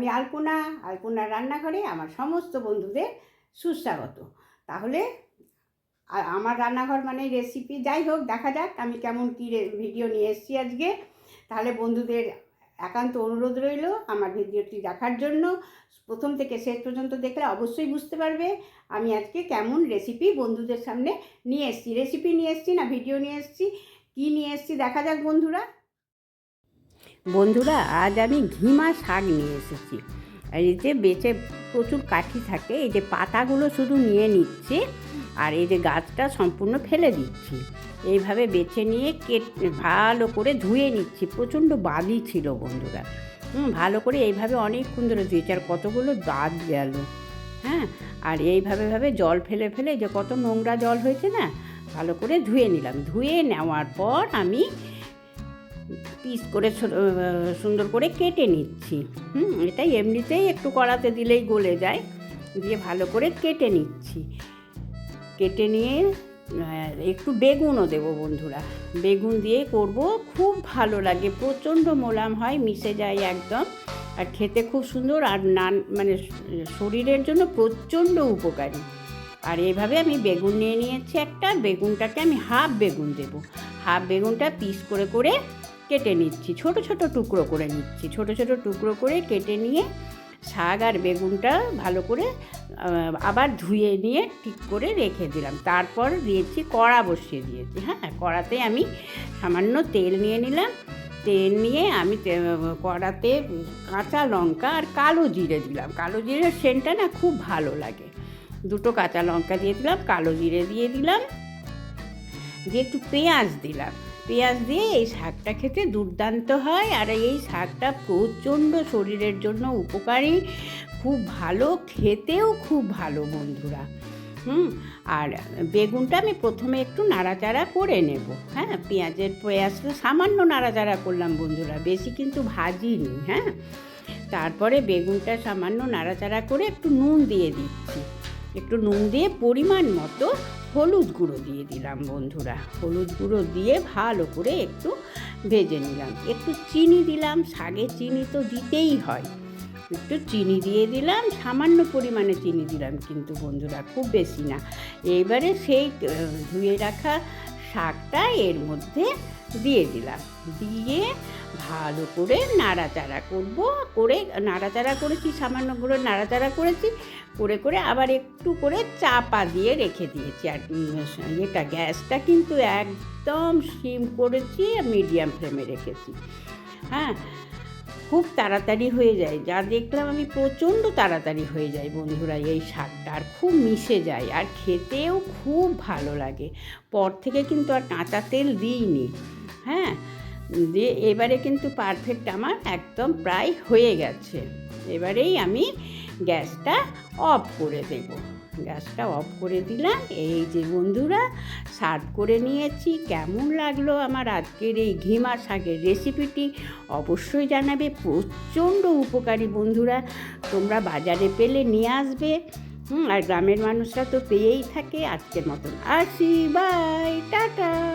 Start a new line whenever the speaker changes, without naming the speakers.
আমি আলপনা, আলপনার রান্নাঘরে আমার সমস্ত বন্ধুদের সুস্বাগত। তাহলে আমার রান্নাঘর মানে রেসিপি যাই হোক, দেখা যাক আমি কেমন কী ভিডিও নিয়ে এসেছি আজকে। তাহলে বন্ধুদের একান্ত অনুরোধ রইল আমার ভিডিওটি দেখার জন্য। প্রথম থেকে শেষ পর্যন্ত দেখলে অবশ্যই বুঝতে পারবে আমি আজকে কেমন রেসিপি বন্ধুদের সামনে নিয়ে এসেছি। রেসিপি নিয়ে এসেছি না ভিডিও নিয়ে এসেছি? কী নিয়ে এসেছি? দেখা যাক বন্ধুরা। বন্ধুরা, আজ আমি ঘিমা শাক নিয়ে এসেছি। এই যে বেচে প্রচুর কাঠি থাকে, এই যে পাতাগুলো শুধু নিয়ে নিচ্ছি আর এই যে গাছটা সম্পূর্ণ ফেলে দিচ্ছি। এইভাবে বেছে নিয়ে কেট, ভালো করে ধুয়ে নিচ্ছি। প্রচণ্ড বালি ছিল বন্ধুরা। হুম, ভালো করে এইভাবে অনেকক্ষণ ধরে ধুয়েছি আর কতগুলো দাঁত গেল। হ্যাঁ আর এইভাবে ভাবে জল ফেলে ফেলে যে কত নোংরা জল হয়েছে না, ভালো করে ধুয়ে নিলাম। ধুয়ে নেওয়ার পর আমি পিস করে সুন্দর করে কেটে নিচ্ছি। হুম এটা এমনিতেই একটু কড়াতে দিলেই গলে যায়। দিয়ে ভালো করে কেটে নিচ্ছি। কেটে নিয়ে একটু বেগুনও দেবো বন্ধুরা। বেগুন দিয়ে করব, খুব ভালো লাগে। প্রচণ্ড মোলাম হয়, মিশে যায় একদম। আর খেতে খুব সুন্দর আর নান মানে শরীরের জন্য প্রচণ্ড উপকারী। আর এইভাবে আমি বেগুন নিয়ে নিয়েছি একটা। বেগুনটাকে আমি হাফ বেগুন দেবো। হাফ বেগুনটা পিস করে করে কেটে নিচ্ছি। ছোট ছোট টুকরো করে নিচ্ছি। ছোট ছোট টুকরো করে কেটে নিয়ে শাক আর বেগুনটা ভালো করে আবার ধুয়ে নিয়ে ঠিক করে রেখে দিলাম। তারপর দিয়েছি কড়া বসিয়ে দিয়েছি। হ্যাঁ কড়াতে আমি সামান্য তেল নিয়ে নিলাম। তেল নিয়ে আমি কড়াতে কাঁচা লঙ্কা আর কালো জিরে দিলাম। কালো জিরের সেন্টটা না খুব ভালো লাগে। দুটো কাঁচা লঙ্কা দিয়ে দিলাম, কালো জিরে দিয়ে দিলাম। দিয়ে একটু পেঁয়াজ দিলাম। পেঁয়াজ দিয়ে এই শাকটা খেতে দুর্দান্ত হয় আর এই শাকটা প্রচণ্ড শরীরের জন্য উপকারী। খুব ভালো, খেতেও খুব ভালো বন্ধুরা। হুম, আর বেগুনটা আমি প্রথমে একটু নাড়াচাড়া করে নেব। হ্যাঁ পেঁয়াজের পেঁয়াজটা সামান্য নাড়াচাড়া করলাম বন্ধুরা, বেশি কিন্তু ভাজিনি হ্যাঁ। তারপরে বেগুনটা সামান্য নাড়াচাড়া করে একটু নুন দিয়ে দিচ্ছি। একটু নুন দিয়ে পরিমাণ মতো হলুদ গুঁড়ো দিয়ে দিলাম বন্ধুরা। হলুদ গুঁড়ো দিয়ে ভালো করে একটু ভেজে নিলাম। একটু চিনি দিলাম, শাগে চিনি তো দিতেই হয়। একটু চিনি দিয়ে দিলাম, সামান্য পরিমাণে চিনি দিলাম কিন্তু বন্ধুরা, খুব বেশি না। এইবারে সেই ধুয়ে রাখা শাকটা এর মধ্যে দিয়ে দিলাম। দিয়ে ভালো করে নাড়াচাড়া করব। করে নাড়াচাড়া করেছি, সামান্য করে নাড়াচাড়া করেছি। করে করে আবার একটু করে চাপা দিয়ে রেখে দিয়েছি। আর এটা গ্যাসটা কিন্তু একদম সিম করেছি, মিডিয়াম ফ্লেমে রেখেছি। হ্যাঁ? খুব তাড়াতাড়ি হয়ে যায়। যা দেখলাম আমি প্রচণ্ড তাড়াতাড়ি হয়ে যায় বন্ধুরা এই শাকটা। আর খুব মিশে যায় আর খেতেও খুব ভালো লাগে। পর থেকে কিন্তু আর কাঁচা তেল দিইনি। হ্যাঁ? যে এবারে কিন্তু পারফেক্ট আমার একদম প্রায় হয়ে গেছে। এবারেই আমি গ্যাসটা অফ করে দেব। গ্যাসটা অফ করে দিলাম। এই যে বন্ধুরা, সার্ভ করে নিয়েছি। কেমন লাগল আমার আজকের এই ঘিমা শাকের রেসিপিটি অবশ্যই জানাবে। প্রচণ্ড উপকারী বন্ধুরা, তোমরা বাজারে পেলে নিয়ে আসবে। আর গ্রামের মানুষরা তো পেয়েই থাকে। আজকের মতন আসি। Bye, tata.